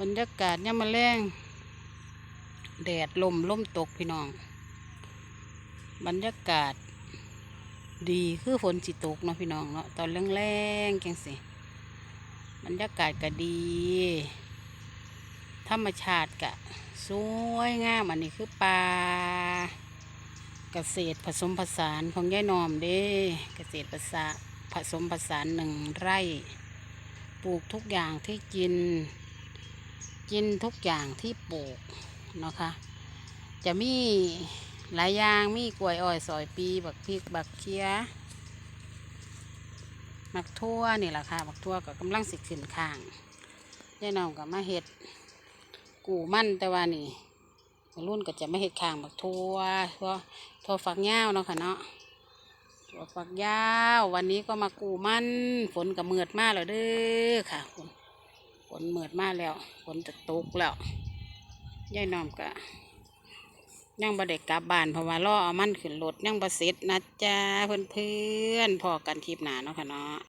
บรรยากาศย่ามาแรงแดดลมลมตกพี่น้อง บรรยากาศ ดีคือฝนสิตกเนาะพี่น้องเนาะตอนแรงๆจังสิบรรยากาศก็ดี ธรรมชาติกะสวยงามอันนี้คือป่าเกษตรผสมผสานของยายนอมเด้เกษตรผสาผสมผสานหนึ่งไร่ ปลูกทุกอย่างที่กิน กินทุกอย่างที่ปลูกเนาะคะจะมีหลายอย่างมีกล้วยอ้อยซอยปี บักพริกบักเคียมักทั่วนี่แหละค่ะบักทั่วก็กำลังสิขึ้นข้างยายน้องกับมาเห็ดกูมั่นแต่ว่านี่รุ่นก็จะไม่เห็ดข้างบักทั่วทั่วทั่วฝักยาวเนาะค่ะเนาะทั่วฝักยาว วันนี้ก็มากูมั่นฝนกับเมือดมากแล้วเด้อค่ะฝนฝ นเหมือดมากแล้วฝนจะตกแล้วยายน้อมก็ยังบ่ได้กลับบ้านเพราะว่ารอเอามันขึ้นรถยังบ่เสร็จนะจ๊ะเพื่อนๆพอกันคลิปหนาเนาะค่ะเนาะ